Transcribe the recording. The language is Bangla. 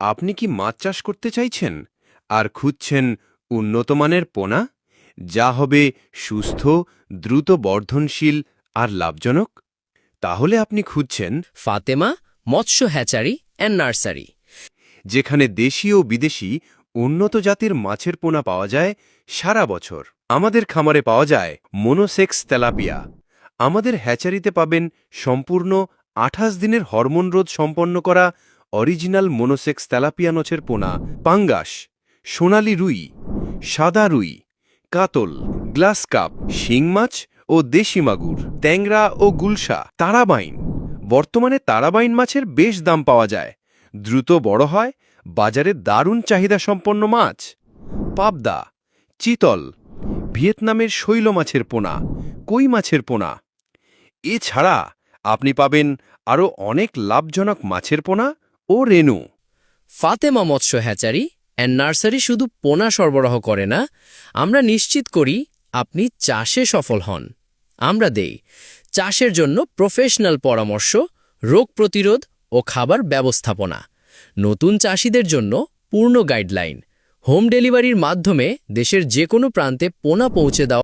আপনি কি মাছ চাষ করতে চাইছেন? আর খুঁজছেন উন্নতমানের পোনা? যা হবে সুস্থ দ্রুত বর্ধনশীল আর লাভজনক? তাহলে আপনি খুঁজছেন ফাতেমা মৎস্য হ্যাচারি অ্যান্ড নার্সারি। যেখানে দেশি ও বিদেশি উন্নত জাতের মাছের পোনা পাওয়া যায় সারা বছর। আমাদের খামারে পাওয়া যায় মোনোসেক্স তেলাপিয়া। আমাদের হ্যাচারিতে পাবেন সম্পূর্ণ আঠাশ দিনের হরমোন রোধ সম্পন্ন করা অরিজিনাল মোনোসেক্স তেলাপিয়া নছের পোনা, পাঙ্গাস, সোনালি রুই, সাদা রুই, কাতল, গ্লাস কাপ, শিং মাছ ও দেশি মাগুর, ট্যাংরা ও গুলশা, তারাবাইন। বর্তমানে তারাবাইন মাছের বেশ দাম পাওয়া যায়। দ্রুত বড় হয়, বাজারে দারুণ চাহিদা সম্পন্ন মাছ। পাবদা, চিতল, ভিয়েতনামের শৈল মাছের পোনা, কই মাছের পোনা। এছাড়া আপনি পাবেন আরও অনেক লাভজনক মাছের পোনা ও রেনু। ফাতেমা মৎস্য হ্যাচারি অ্যান্ড নার্সারি শুধু পোনা সরবরাহ করে না, আমরা নিশ্চিত করি আপনি চাষে সফল হন। আমরা দেই, চাষের জন্য প্রফেশনাল পরামর্শ, রোগ প্রতিরোধ ও খাবার ব্যবস্থাপনা। নতুন চাষিদের জন্য পূর্ণ গাইডলাইন হোম ডেলিভারির মাধ্যমে দেশের যে কোনো প্রান্তে পোনা পৌঁছে দেওয়া